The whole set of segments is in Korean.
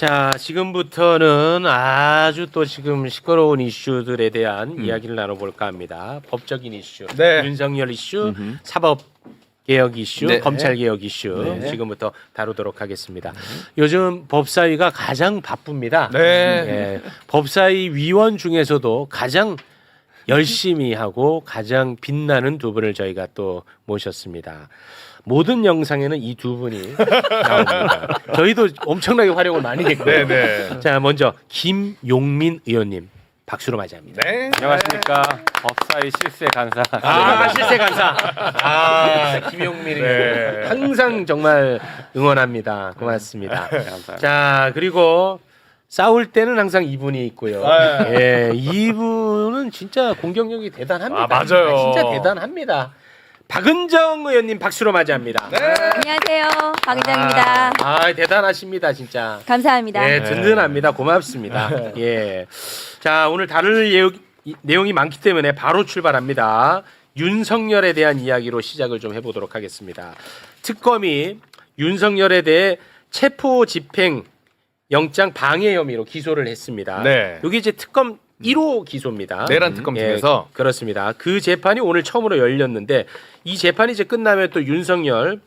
자, 지금부터는 아주 또 지금 시끄러운 이슈들에 대한 이야기를 나눠볼까 합니다. 법적인 이슈, 네. 윤석열 이슈, 사법 개혁 이슈, 네. 검찰 개혁 이슈 네. 지금부터 다루도록 하겠습니다. 요즘 법사위가 가장 바쁩니다. 네. 예, 법사위 위원 중에서도 가장 열심히 하고 가장 빛나는 두 분을 저희가 또 모셨습니다. 모든 영상에는 이 두 분이 나옵니다. 저희도 엄청나게 활용을 많이 했고요. 네, 네. 자, 먼저 김용민 의원님 박수로 맞이합니다. 네. 안녕하십니까 법사위 실세 간사 아, 실세 간사. 아, 김용민 의원. 네. 항상 정말 응원합니다. 고맙습니다. 감사합니다. 자, 그리고 싸울 때는 항상 이분이 있고요. 네. 예, 이분은 진짜 공격력이 대단합니다. 아, 맞아요. 진짜 대단합니다. 박은정 의원님 박수로 맞이합니다. 네. 안녕하세요. 박은정입니다. 아, 아, 대단하십니다, 진짜. 감사합니다. 예, 든든합니다. 고맙습니다. 예. 자, 오늘 다룰 예우- 이- 내용이 많기 때문에 바로 출발합니다. 윤석열에 대한 이야기로 시작을 좀 해보도록 하겠습니다. 특검이 윤석열에 대해 체포 집행 영장 방해 혐의로 기소를 했습니다. 네. 여기 이제 특검 1호 기소입니다. 내란 특검 예, 중에서 그렇습니다. 그 재판이 오늘 처음으로 열렸는데 이 재판이 이제 끝나면 또 윤석열이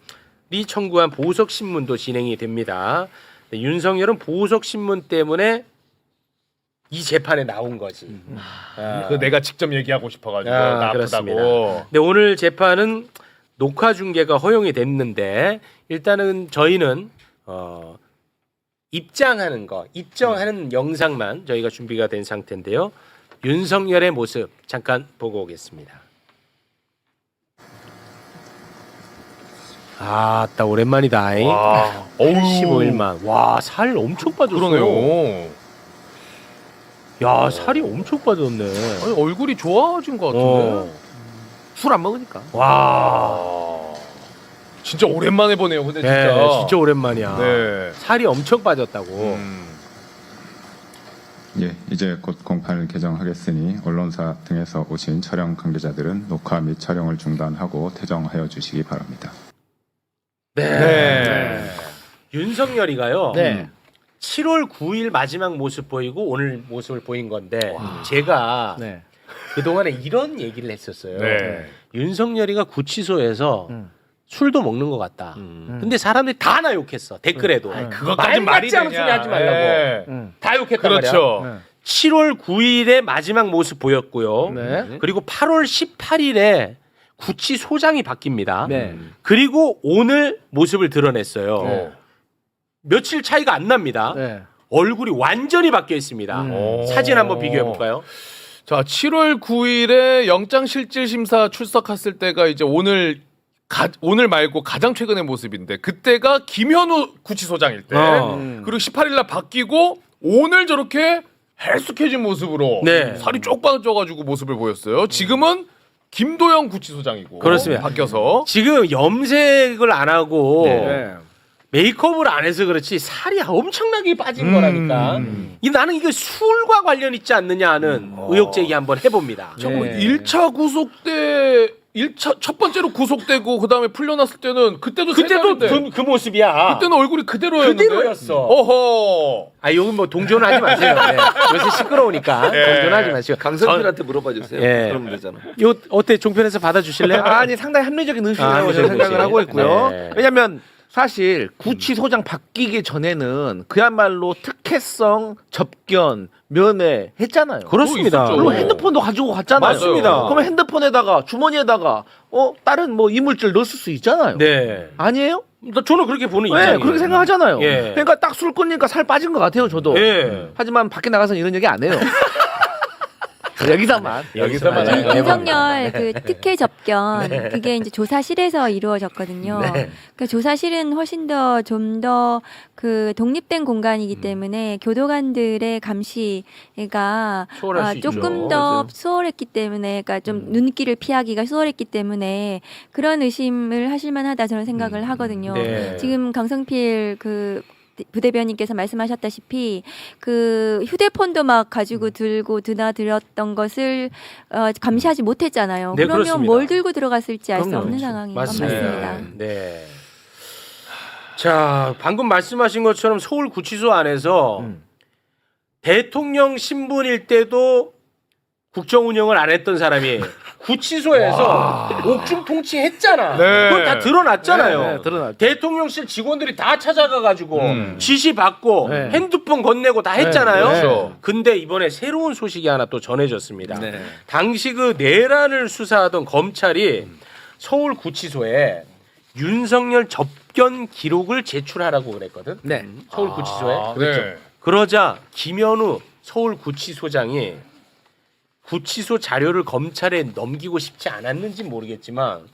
청구한 보석 신문도 진행이 됩니다. 네, 윤석열은 보석 신문 때문에 이 재판에 나온 거지. 아, 그 내가 직접 얘기하고 싶어가지고 아, 나 그렇습니다. 아프다고. 근데 오늘 재판은 녹화 중계가 허용이 됐는데 일단은 저희는 어, 입장하는 거, 입정하는 영상만 저희가 준비가 된 상태인데요. 윤석열의 모습 잠깐 보고 오겠습니다. 아, 딱 오랜만이다. 잉 와, 85일만. 와, 살 엄청 빠졌어. 그러네요. 야, 살이 엄청 빠졌네. 아니, 얼굴이 좋아진 것 같은데. 어. 술 안 먹으니까. 와. 아, 진짜 오랜만에 보네요. 근데 진짜. 네, 진짜 오랜만이야. 네. 살이 엄청 빠졌다고. 음. 예, 이제 곧 공판을 개정하겠으니 언론사 등에서 오신 촬영 관계자들은 녹화 및 촬영을 중단하고 퇴정하여 주시기 바랍니다. 네. 네. 윤석열이가요. 네. 7월 9일 마지막 모습 보이고 오늘 모습을 보인 건데 제가 네. 그동안에 이런 얘기를 했었어요. 네. 윤석열이가 구치소에서 음. 술도 먹는 것 같다. 근데 사람들이 다 나 욕했어. 댓글에도. 음. 그것까지 말 말이 같지 않은 되냐. 소리 하지 말라고. 네. 음. 다 욕했단 말이야. 그렇죠. 네. 7월 9일에 마지막 모습 보였고요. 네. 그리고 8월 18일에 구치 소장이 바뀝니다. 네. 그리고 오늘 모습을 드러냈어요. 네. 며칠 차이가 안 납니다. 네. 얼굴이 완전히 바뀌어 있습니다. 음. 오. 사진 한번 비교해 볼까요? 자, 7월 9일에 영장실질심사 출석했을 때가 이제 오늘 가, 오늘 말고 가장 최근의 모습인데 그때가 김현우 구치소장일 때 어. 음. 그리고 18일 날 바뀌고 오늘 저렇게 헬쑥해진 모습으로 네. 살이 쪽 빠져가지고 모습을 보였어요. 지금은 김도영 구치소장이고 그렇습니다. 바뀌어서 지금 염색을 안 하고 네. 메이크업을 안 해서 그렇지 살이 엄청나게 빠진 음. 거라니까. 이 나는 이거 술과 관련 있지 않느냐 하는 의혹 제기 한번 해봅니다. 정말 네. 1차 구속 때 1차 첫 번째로 구속되고 그다음에 풀려났을 때는 그때도 그때도 그, 그 모습이야. 그때는 얼굴이 그대로였는데 그대로였어. 어허. 아 여기 뭐 동조는 하지 마세요. 네. 요새 시끄러우니까 예. 동조는 하지 마시고. 강성필한테 물어봐 주세요. 예. 그러면 되잖아. 전- 요 어때 종편에서 받아주실래요? 아니 상당히 합리적인 의심이라고 아, 저는 생각을. 하고 있고요. 네. 왜냐하면 사실 구치 소장 바뀌기 전에는 그야말로 특혜성 접견 면회 했잖아요. 그렇습니다. 있었죠. 물론 핸드폰도 가지고 갔잖아요. 맞습니다. 그러면 핸드폰에다가 주머니에다가 어 다른 뭐 이물질 넣었을 수 있잖아요. 네. 아니에요? 나 저는 그렇게 보는 네, 입장이에요. 그렇게 생각하잖아요. 예. 그러니까 딱 술 끊으니까 살 빠진 것 같아요, 저도. 예. 하지만 밖에 나가서 이런 얘기 안 해요. 여기서만. 여기서만 네, 이- 윤석열 그 특혜 접견 그게 이제 조사실에서 이루어졌거든요. 네. 그 조사실은 훨씬 더 좀 더 그 독립된 공간이기 때문에 교도관들의 감시가 아, 수 있죠. 조금 더 수월했기 때문에, 그러니까 좀 눈길을 피하기가 수월했기 때문에 그런 의심을 하실 만하다 저는 생각을 하거든요. 네. 지금 강성필 그 부대변인께서 말씀하셨다시피 그 휴대폰도 막 가지고 들고 드나들었던 것을 어, 감시하지 못했잖아요. 네, 그러면 그렇습니다. 뭘 들고 들어갔을지 알 수. 없는 상황이 맞습니다. 맞습니다. 네. 자, 방금 말씀하신 것처럼 서울 구치소 안에서 음. 대통령 신분일 때도 국정 운영을 안 했던 사람이 구치소에서 옥중 통치했잖아. 네. 그건 다 드러났잖아요. 네, 네, 드러났죠. 대통령실 직원들이 다 찾아가가지고 음. 지시 받고 네. 핸드폰 건네고 다 했잖아요. 네, 그렇죠. 근데 이번에 새로운 소식이 하나 또 전해졌습니다. 네. 당시 그 내란을 수사하던 검찰이 서울 구치소에 윤석열 접견 기록을 제출하라고 그랬거든. 네. 서울 구치소에. 아, 그렇죠. 네. 그러자 김현우 서울 구치소장이 구치소 자료를 검찰에 넘기고 싶지 않았는지 모르겠지만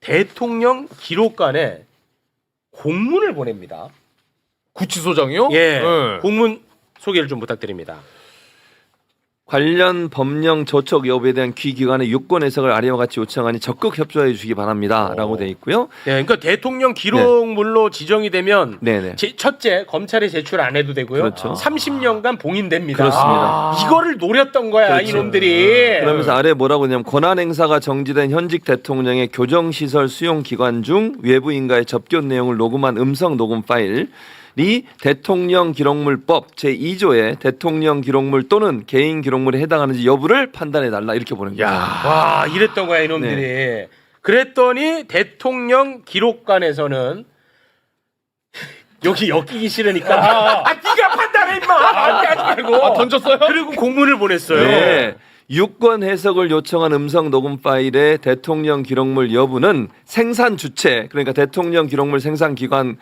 대통령 기록관에 공문을 보냅니다. 구치소장이요? 예. 네. 공문 소개를 좀 부탁드립니다. 관련 법령 저촉 여부에 대한 귀 기관의 유권 해석을 아래와 같이 요청하니 적극 협조해 주시기 바랍니다라고 오. 돼 있고요. 예, 그러니까 대통령 기록물로 지정이 되면 네네. 제, 첫째 검찰에 제출 안 해도 되고요. 그렇죠. 30년간 봉인됩니다. 그렇습니다. 이거를 노렸던 거야 그렇죠. 이놈들이. 그러면서 아래 뭐라고 하냐면 권한 행사가 정지된 현직 대통령의 교정 시설 수용 기관 중 외부 인가의 접견 내용을 녹음한 음성 녹음 파일 이 대통령 기록물법 제2조의 대통령 기록물 또는 개인 기록물에 해당하는지 여부를 판단해 달라 이렇게 보는 거예요. 와 이랬던 거야 이놈들이. 네. 그랬더니 대통령 기록관에서는 여기 엮이기 싫으니까 아 네가 판단해 임마 안돼 하지 말고 아, 던졌어요? 그리고 공문을 보냈어요. 네. 유권 해석을 요청한 음성 녹음 파일의 대통령 기록물 여부는 생산 주체 그러니까 대통령 기록물 생산 기관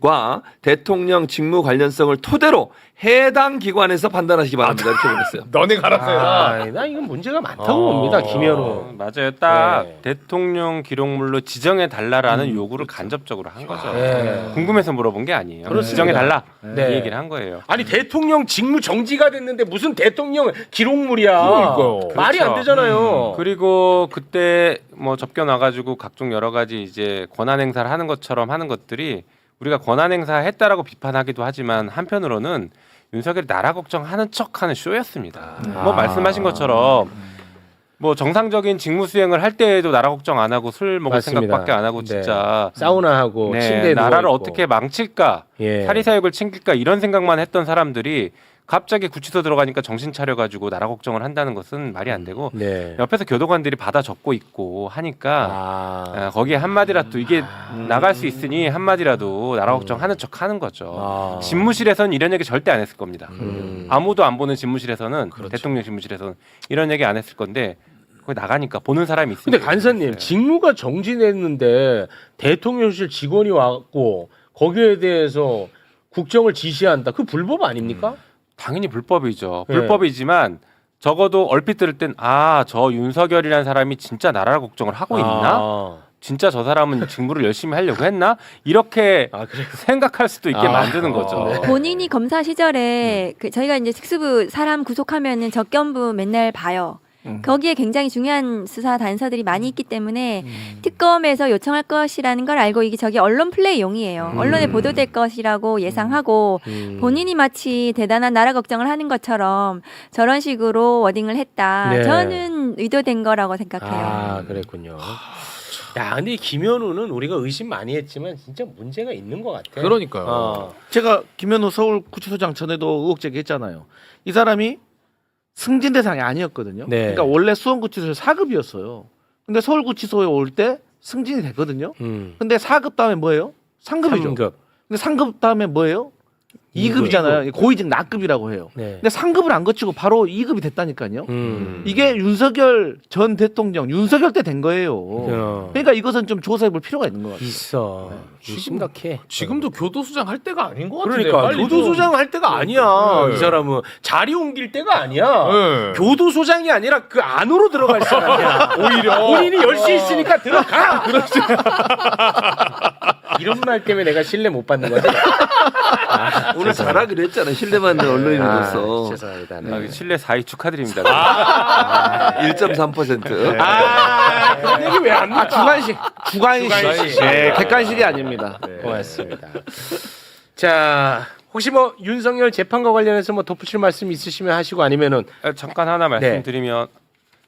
과 대통령 직무 관련성을 토대로 해당 기관에서 판단하시기 바랍니다. 이렇게 보냈어요. 너네 갈았어요. 아, 나 이건 문제가 많다고 어. 봅니다. 어, 맞아요. 딱 네. 대통령 기록물로 지정해 달라라는 요구를 간접적으로 한 거죠. 네. 궁금해서 물어본 게 아니에요. 지정해 달라 네. 이 얘기를 한 거예요. 아니 대통령 직무 정지가 됐는데 무슨 대통령 기록물이야? 그러니까요. 말이 안 그렇죠. 되잖아요. 그리고 그때 뭐 접견 와가지고 각종 여러 가지 이제 권한 행사를 하는 것처럼 하는 것들이 우리가 권한 행사 했다라고 비판하기도 하지만 한편으로는 윤석열이 나라 걱정하는 척하는 쇼였습니다. 뭐 말씀하신 것처럼 뭐 정상적인 직무 수행을 할 때에도 나라 걱정 안 하고 술 먹을 맞습니다. 생각밖에 안 하고 네. 진짜 사우나 하고 네, 침대에 나라를 누워있고. 어떻게 망칠까 예. 사리사욕을 챙길까 이런 생각만 했던 사람들이 갑자기 구치소 들어가니까 정신 차려가지고 나라 걱정을 한다는 것은 말이 안 되고 네. 옆에서 교도관들이 받아 적고 있고 하니까 아. 아, 거기에 한마디라도 이게 나갈 수 있으니 한마디라도 나라 걱정하는 척 하는 거죠. 아. 집무실에서는 이런 얘기 절대 안 했을 겁니다. 음. 아무도 안 보는 집무실에서는 그렇죠. 대통령 집무실에서는 이런 얘기 안 했을 건데 거기 나가니까 보는 사람이 있으니까. 근데 간사님. 직무가 정지됐는데 대통령실 직원이 왔고 거기에 대해서 국정을 지시한다. 그 불법 아닙니까? 당연히 불법이죠. 네. 불법이지만 적어도 얼핏 들을 땐 아 저 윤석열이라는 사람이 진짜 나라 걱정을 하고 있나? 아, 진짜 저 사람은 직무를 열심히 하려고 했나? 이렇게 아 그래. 생각할 수도 있게 아, 만드는 거죠. 네. 본인이 검사 시절에 그 저희가 이제 특수부 사람 구속하면은 적견부 맨날 봐요. 음. 거기에 굉장히 중요한 수사 단서들이 많이 있기 때문에 특검에서 요청할 것이라는 걸 알고 이게 저기 언론 플레이용이에요. 음. 언론에 보도될 것이라고 예상하고 음. 본인이 마치 대단한 나라 걱정을 하는 것처럼 저런 식으로 워딩을 했다. 네. 저는 의도된 거라고 생각해요. 아 그랬군요. 야 근데 이 김현우는 우리가 의심 많이 했지만 진짜 문제가 있는 것 같아. 그러니까요. 어. 제가 김현우 서울 구치소장 전에도 의혹 제기했잖아요. 이 사람이 승진 대상이 아니었거든요. 네. 그러니까 원래 수원구치소 4급이었어요. 근데 서울구치소에 올 때 승진이 됐거든요. 음. 근데 4급 다음에 뭐예요? 상급이죠. 상급. 근데 상급 다음에 뭐예요? 이급. 2급이잖아요. 고위직 낙급이라고 해요. 네. 근데 상급을 안 거치고 바로 2급이 됐다니까요. 음. 이게 윤석열 전 대통령 윤석열 때 된 거예요. 어. 그러니까 이것은 좀 조사해 볼 필요가 있는 것 같아요. 있어. 지금- 심각해. 지금도 교도소장 할 때가 아닌 것 같은데. 그러니까 빨리 교도소장 할 때가 아니야. 네. 이 사람은 자리 옮길 때가 아니야. 네. 교도소장이 아니라 그 안으로 들어갈 사람이야. 오히려 본인이 열 수 있으니까 들어가. 이런 말 때문에 내가 신뢰 못 받는 거지. 아, 오늘 잘하기로 했잖아요. 신뢰받는 언론인으로서 아, 죄송합니다. 아, 네. 신뢰 4위 축하드립니다. 1.3%. 아, 그런 얘기 왜안 아 주관식 주관식 주관식. 네, 객관식이 아닙니다. 고맙습니다. 자, 혹시 뭐 윤석열 재판과 관련해서 뭐 덧붙일 말씀 있으시면 하시고 아니면은 아, 잠깐 하나 말씀드리면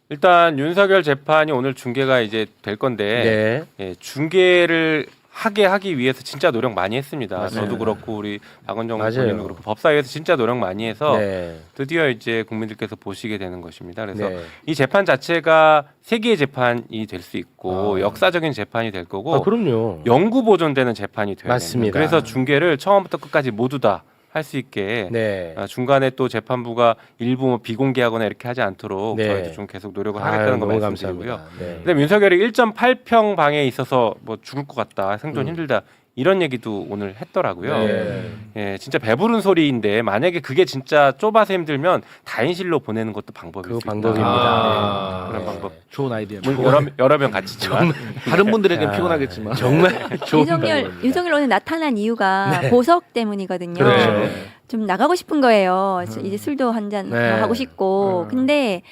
일단 윤석열 재판이 오늘 중계가 이제 될 건데 네. 예, 중계를 하게 하기 위해서 진짜 노력 많이 했습니다. 맞습니다. 저도 그렇고 우리 박원정 맞아요. 의원님도 그렇고 법사위에서 진짜 노력 많이 해서 네. 드디어 이제 국민들께서 보시게 되는 것입니다. 그래서 네. 이 재판 자체가 세계의 재판이 될 수 있고 아. 역사적인 재판이 될 거고 아, 그럼요. 영구 보존되는 재판이 돼야 맞습니다. 그래서 중계를 처음부터 끝까지 모두 다 할 수 있게 네. 아, 중간에 또 재판부가 일부 뭐 비공개하거나 이렇게 하지 않도록 네. 저희도 좀 계속 노력을 하겠다는 거 너무 말씀드리고요. 감사합니다. 네. 그다음에 윤석열이 1.8평 방에 있어서 뭐 죽을 것 같다, 생존 음. 힘들다 이런 얘기도 오늘 했더라고요. 네. 예, 진짜 배부른 소리인데 만약에 그게 진짜 좁아서 힘들면 다인실로 보내는 것도 방법일 그. 방법입니다. 아, 네, 그런 네. 방법. 좋은 아이디어. 뭐 여러 여러 명 같이 있지만 다른 분들에겐 야, 피곤하겠지만 정말 좋은 윤석열. 윤석열 오늘 나타난 이유가 네. 보석 때문이거든요. 그렇죠. 네. 좀 나가고 싶은 거예요. 이제 술도 한잔 네. 하고 싶고. 음. 근데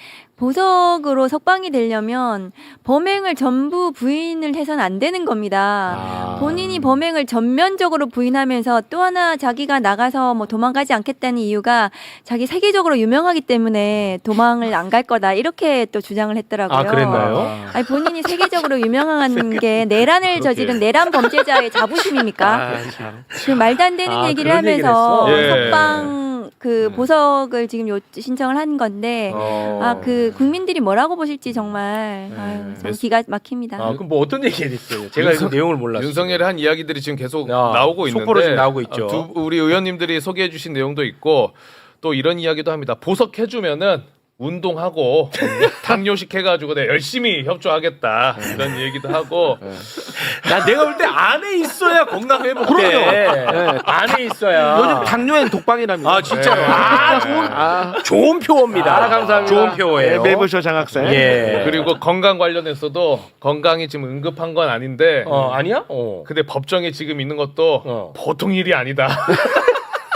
보석으로 석방이 되려면 범행을 전부 부인을 해서는 안 되는 겁니다. 아. 본인이 범행을 전면적으로 부인하면서 또 하나 자기가 나가서 뭐 도망가지 않겠다는 이유가 자기 세계적으로 유명하기 때문에 도망을 안 갈 거다 이렇게 또 주장을 했더라고요. 아, 그랬나요? 아니 본인이 세계적으로 유명한 게 내란을 저지른 내란 범죄자의 자부심입니까? 아, 참. 그 말도 안 되는 아, 얘기를 그런 얘기를 하면서 했어? 예. 석방 그 음. 보석을 지금 요, 신청을 한 건데 어. 아 그 국민들이 뭐라고 보실지 정말 아유, 참 메스- 기가 막힙니다. 아, 그럼 뭐 어떤 얘기 했어요? 제가 윤석- 그 내용을 몰랐어요. 윤석열이 한 이야기들이 지금 계속 아, 나오고 있는데 속보로 지금 나오고 있죠. 아, 두, 우리 의원님들이 소개해 주신 내용도 있고 또 이런 이야기도 합니다. 보석해 주면은 운동하고 당뇨식 해가지고 내가 열심히 협조하겠다 이런 얘기도 하고 나 내가 볼 때 안에 있어야 건강 회복돼. 안에 있어야. 요즘 당뇨엔 독방이랍니다. 아 진짜로. 네. 아 좋은 아, 좋은 표어입니다. 아, 감사합니다. 좋은 표어예요. 네, 매부쇼 장학생. 예. 그리고 건강 관련해서도 건강이 지금 응급한 건 아닌데 어 아니야? 어. 근데 법정에 지금 있는 것도 어. 보통 일이 아니다.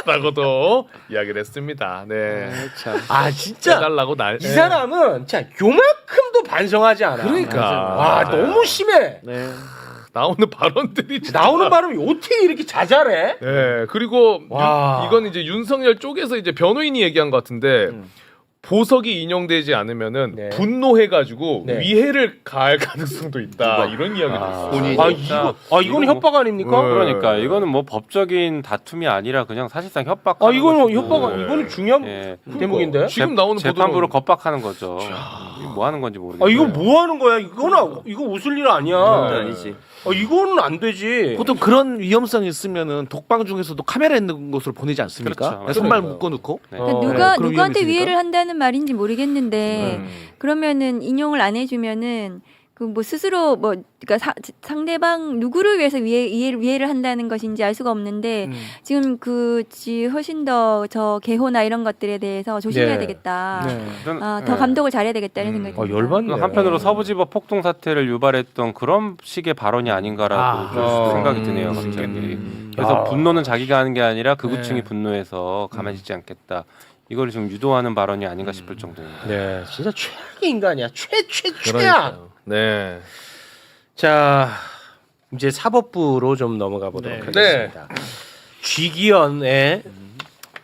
라고도 이야기를 했습니다. 네. 참. 아 진짜 해달라고 날. 이 사람은 자 요만큼도 반성하지 않아. 그러니까. 와 너무 심해. 네. 나오는 발언들이 진짜- 나오는 발음이 어떻게 이렇게 자잘해? 네, 그리고 와. 윤- 이건 이제 윤석열 쪽에서 이제 변호인이 얘기한 것 같은데 음. 보석이 인용되지 않으면은 네. 분노해가지고 네. 위해를 가할 가능성도 있다 이런 이야기도 아, 있어요. 본인이. 아 이거 아 이건 이거 협박 아닙니까? 네. 그러니까 이거는 뭐 법적인 다툼이 아니라 그냥 사실상 협박. 아 이거는. 협박 네. 이거는 중요한 예. 대목인데. 지금 나오는 보도는- 겁박하는 거죠. 뭐 하는 건지 모르겠어요. 아 이거 뭐 하는 거야? 이거는 이거 웃을 일 아니야. 네. 아니지. 아 이거는 안 되지. 보통 그런 위험성이 있으면은 독방 중에서도 카메라 있는 곳으로 보내지 않습니까? 그렇죠. 손발. 묶어놓고. 네. 어, 그러니까 네. 누가 그런 누구한테 있으니까? 위해를 한다는 말인지 모르겠는데 음. 그러면은 인용을 안 해주면은 그 뭐 스스로 뭐 그러니까 사- 상대방 누구를 위해서 위해 이해를 위해를 한다는 것인지 알 수가 없는데 음. 지금 그지 훨씬 더 저 개호나 이런 것들에 대해서 조심해야 네. 되겠다. 네. 아, 더 예. 감독을 잘해야 되겠다는 음. 생각이 어 듭니다. 열받네. 한편으로 서부지법 폭동 사태를 유발했던 그런 식의 발언이 아닌가라고 아, 좀 어. 생각이 음, 드네요. 음. 갑자기. 음. 그래서 아. 분노는 자기가 하는 게 아니라 네. 극우층이 분노해서 가만히 있지 않겠다. 이걸 좀 유도하는 발언이 아닌가 싶을 정도입니다. 네, 진짜 최악의 인간이야. 최 최 최악. 그러니까요. 네. 자, 이제 사법부로 좀 넘어가 보도록 네. 하겠습니다. 쥐기현의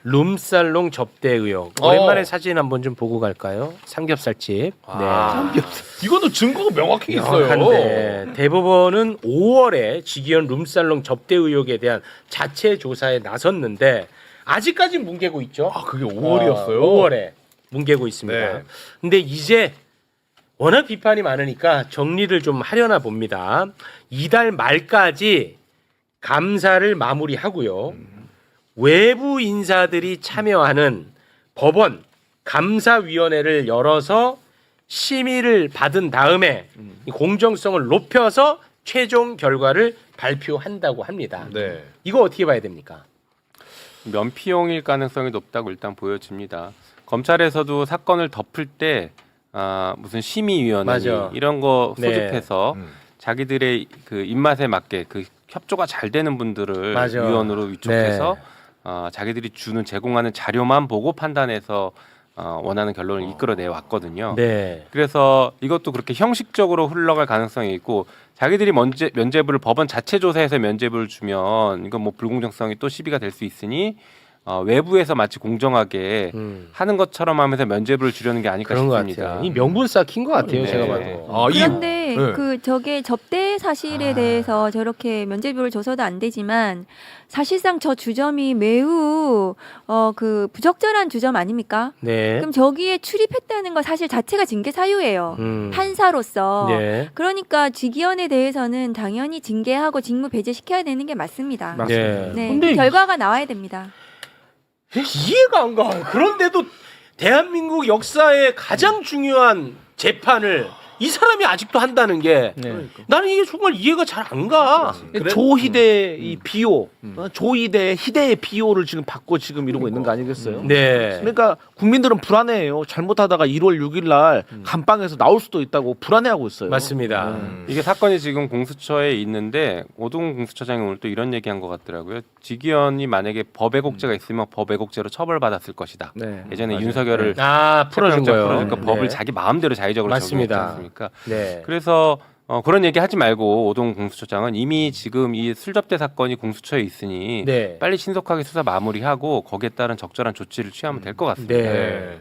룸살롱 접대 의혹. 어. 오랜만에 사진 한번 좀 보고 갈까요? 삼겹살집. 네. 이것도 증거가 명확히 있어요. 명확한데 대법원은 5월에 지기현 룸살롱 접대 의혹에 대한 자체 조사에 나섰는데 아직까지 뭉개고 있죠. 아 그게 5월이었어요. 5월에 뭉개고 있습니다. 네. 근데 이제 워낙 비판이 많으니까 정리를 좀 하려나 봅니다. 이달 말까지 감사를 마무리하고요. 외부 인사들이 참여하는 법원 감사위원회를 열어서 심의를 받은 다음에 이 공정성을 높여서 최종 결과를 발표한다고 합니다. 네. 이거 어떻게 봐야 됩니까? 면피용일 가능성이 높다고 일단 보여집니다. 검찰에서도 사건을 덮을 때 아, 무슨 심의위원회 맞아. 이런 거 네. 소집해서 음. 자기들의 그 입맛에 맞게 그 협조가 잘 되는 분들을 맞아. 위원으로 위촉해서 네. 어, 자기들이 주는 제공하는 자료만 보고 판단해서 어, 원하는 결론을 이끌어내 왔거든요. 네. 그래서 이것도 그렇게 형식적으로 흘러갈 가능성이 있고 자기들이 면제, 면제부를 법원 자체 조사해서 면제부를 주면 이건 뭐 불공정성이 또 시비가 될 수 있으니 어, 외부에서 마치 공정하게 음. 하는 것처럼 하면서 면죄부를 주려는 게 아닐까 그런 것 싶습니다. 같아요. 이 명분 쌓긴 것 같아요. 네. 제가 봐도. 아, 이 그런데 네. 그 저게 접대 사실에 아. 대해서 저렇게 면죄부를 줘서도 안 되지만 사실상 저 주점이 매우 어 그 부적절한 주점 아닙니까? 네. 그럼 저기에 출입했다는 거 사실 자체가 징계 사유예요. 음. 판사로서. 네. 그러니까 직위원에 대해서는 당연히 징계하고 직무 배제시켜야 되는 게 맞습니다. 네. 네, 근데 그 결과가 나와야 됩니다. 이해가 안 가. 그런데도 대한민국 역사의 가장 중요한 재판을 이 사람이 아직도 한다는 게 네. 나는 이게 정말 이해가 잘 안 가. 조희대 이 비호, 어, 조희대 희대의 비호를 지금 받고 지금 이러고 있는 거 아니겠어요? 네. 그러니까 국민들은 불안해해요. 잘못하다가 1월 6일 날 감방에서 나올 수도 있다고 불안해하고 있어요. 맞습니다. 이게 사건이 지금 공수처에 있는데 오동 공수처장이 오늘 또 이런 얘기한 것 같더라고요. 직위원이 만약에 법 왜곡죄가 있으면 법 왜곡죄로 처벌받았을 것이다. 네. 예전에 윤석열을 아 풀어준 거요. 풀어주니까 법을 네. 자기 마음대로 자의적으로 맞습니다. 적용했지 않습니까? 네. 그래서 어, 그런 얘기 하지 말고 오동 공수처장은 이미 지금 이 술접대 사건이 공수처에 있으니 네. 빨리 신속하게 수사 마무리하고 거기에 따른 적절한 조치를 취하면 될 것 같습니다. 네.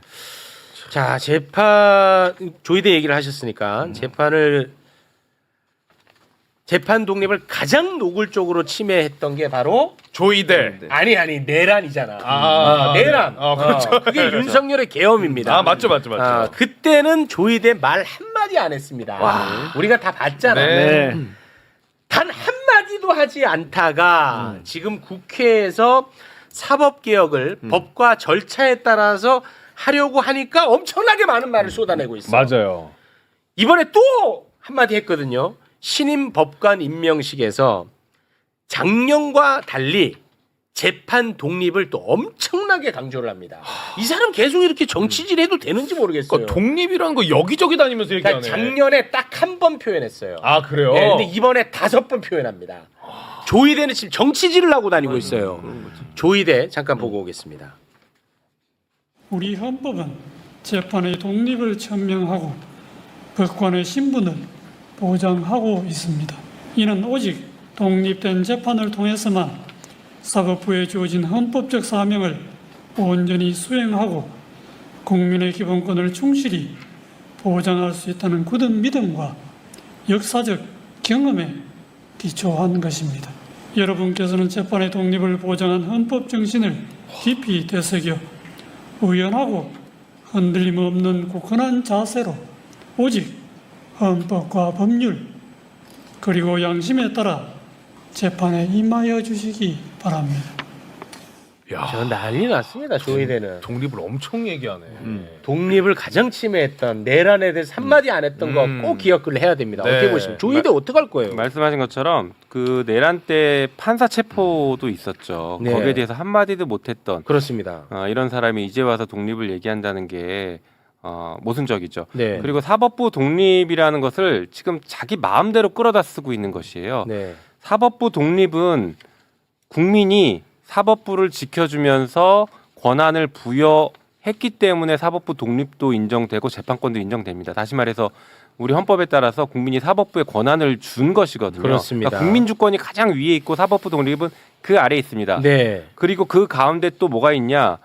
자 재판 조희대 얘기를 하셨으니까 음. 재판을 재판 독립을 가장 노골적으로 침해했던 게 바로 조이대. 아니 아니 내란이잖아. 아, 어, 내란. 아, 그렇죠. 어, 그게 윤석열의 계엄입니다. 아 맞죠 맞죠 맞죠. 아, 그때는 조희대 말 한 마디 안 했습니다. 우리가 다 봤잖아. 네. 단 한마디도 하지 않다가 음. 지금 국회에서 사법개혁을 음. 법과 절차에 따라서 하려고 하니까 엄청나게 많은 말을 쏟아내고 있어. 맞아요. 이번에 또 한마디 했거든요. 신임 법관 임명식에서 작년과 달리 재판 독립을 또 엄청나게 강조를 합니다. 이 사람 계속 이렇게 정치질 해도 되는지 모르겠어요. 그러니까 독립이라는 거 여기저기 다니면서 그러니까 얘기하네. 작년에 딱 한 번 표현했어요. 아 그래요? 네, 근데 이번에 다섯 번 표현합니다. 조이대는 지금 정치질을 하고 다니고 있어요. 조이대 잠깐 보고 오겠습니다. 우리 헌법은 재판의 독립을 천명하고 법관의 신분을 보장하고 있습니다. 이는 오직 독립된 재판을 통해서만 사법부에 주어진 헌법적 사명을 온전히 수행하고 국민의 기본권을 충실히 보장할 수 있다는 굳은 믿음과 역사적 경험에 기초한 것입니다. 여러분께서는 재판의 독립을 보장한 헌법 정신을 깊이 되새겨 우연하고 흔들림 없는 굳건한 자세로 오직 헌법과 법률 그리고 양심에 따라 재판에 임하여 주시기 바랍니다. 야, 저 난리 났습니다. 조이대는 독립을 엄청 얘기하네. 독립을 가장 침해했던 내란에 대해서 한마디 안 했던 음. 거꼭 기억을 해야 됩니다. 네. 어떻게 보시면 조이대 어떻게 할 거예요? 말씀하신 것처럼 그 내란 때 판사 체포도 있었죠. 네. 거기에 대해서 한 마디도 못했던 그렇습니다. 어, 이런 사람이 이제 와서 독립을 얘기한다는 게 어, 모순적이죠. 네. 그리고 사법부 독립이라는 것을 지금 자기 마음대로 끌어다 쓰고 있는 것이에요. 네. 사법부 독립은 국민이 사법부를 지켜주면서 권한을 부여했기 때문에 사법부 독립도 인정되고 재판권도 인정됩니다. 다시 말해서 우리 헌법에 따라서 국민이 사법부에 권한을 준 것이거든요. 그렇습니다. 그러니까 국민 주권이 가장 위에 있고 사법부 독립은 그 아래에 있습니다. 네. 그리고 그 가운데 또 뭐가 있냐?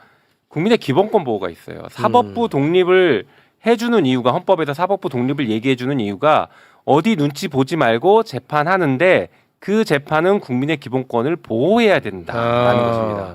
국민의 기본권 보호가 있어요. 음. 사법부 독립을 해주는 이유가 헌법에서 사법부 독립을 얘기해주는 이유가 어디 눈치 보지 말고 재판하는데 그 재판은 국민의 기본권을 보호해야 된다라는 아. 것입니다.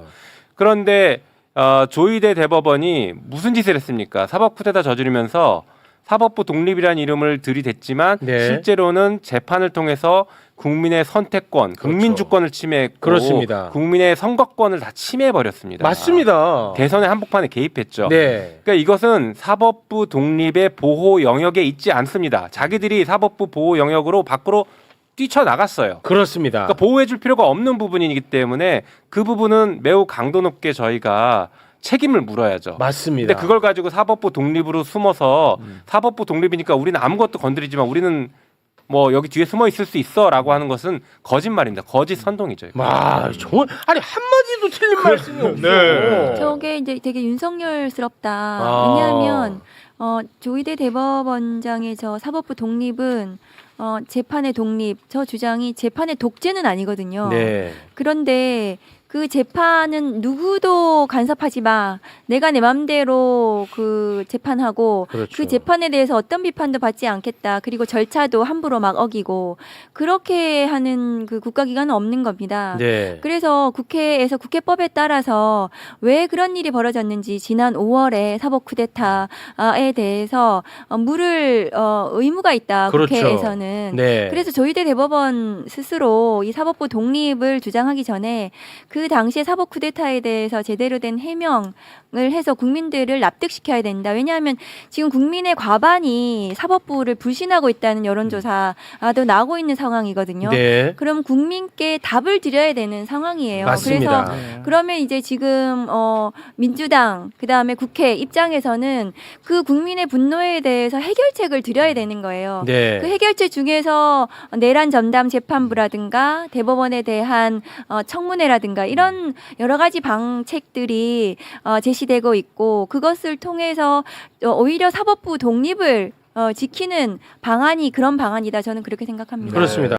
그런데 어, 조희대 대법원이 무슨 짓을 했습니까? 사법 쿠데타 저지르면서 사법부 독립이라는 이름을 들이댔지만 네. 실제로는 재판을 통해서 국민의 선택권, 국민 주권을 침해했고 그렇습니다. 국민의 선거권을 다 침해해 버렸습니다. 맞습니다. 대선의 한복판에 개입했죠. 네. 그러니까 이것은 사법부 독립의 보호 영역에 있지 않습니다. 자기들이 사법부 보호 영역으로 밖으로 뛰쳐나갔어요. 그렇습니다. 그러니까 보호해줄 필요가 없는 부분이기 때문에 그 부분은 매우 강도 높게 저희가 책임을 물어야죠. 맞습니다. 근데 그걸 가지고 사법부 독립으로 숨어서 사법부 독립이니까 우리는 아무것도 건드리지만 우리는 뭐 여기 뒤에 숨어 있을 수 있어라고 하는 것은 거짓말입니다. 거짓 선동이죠. 와, 정말 아니 한마디도 틀린 말씀이 없어. 네. 저게 이제 되게 윤석열스럽다. 아. 왜냐하면 어, 조희대 대법원장의 저 사법부 독립은 어, 재판의 독립, 저 주장이 재판의 독재는 아니거든요. 네. 그런데 그 재판은 누구도 간섭하지 마. 내가 내 맘대로 그 재판하고 그렇죠. 그 재판에 대해서 어떤 비판도 받지 않겠다. 그리고 절차도 함부로 막 어기고 그렇게 하는 그 국가기관은 없는 겁니다. 네. 그래서 국회에서 국회법에 따라서 왜 그런 일이 벌어졌는지 지난 5월에 사법 쿠데타에 대해서 어, 물을 어, 의무가 있다 그렇죠. 국회에서는 네. 그래서 조희대 대법원 스스로 이 사법부 독립을 주장하기 전에 그 당시에 사법 쿠데타에 대해서 제대로 된 해명을 해서 국민들을 납득시켜야 된다. 왜냐하면 지금 국민의 과반이 사법부를 불신하고 있다는 여론조사도 나오고 있는 상황이거든요. 네. 그럼 국민께 답을 드려야 되는 상황이에요. 맞습니다. 그래서 그러면 이제 지금 어 민주당 그다음에 국회 입장에서는 그 국민의 분노에 대해서 해결책을 드려야 되는 거예요. 네. 그 해결책 중에서 내란 전담 재판부라든가 대법원에 대한 어, 청문회라든가 이런 여러 가지 방책들이 어, 제시되고 있고 그것을 통해서 어, 오히려 사법부 독립을 어, 지키는 방안이 그런 방안이다 저는 그렇게 생각합니다. 그렇습니다.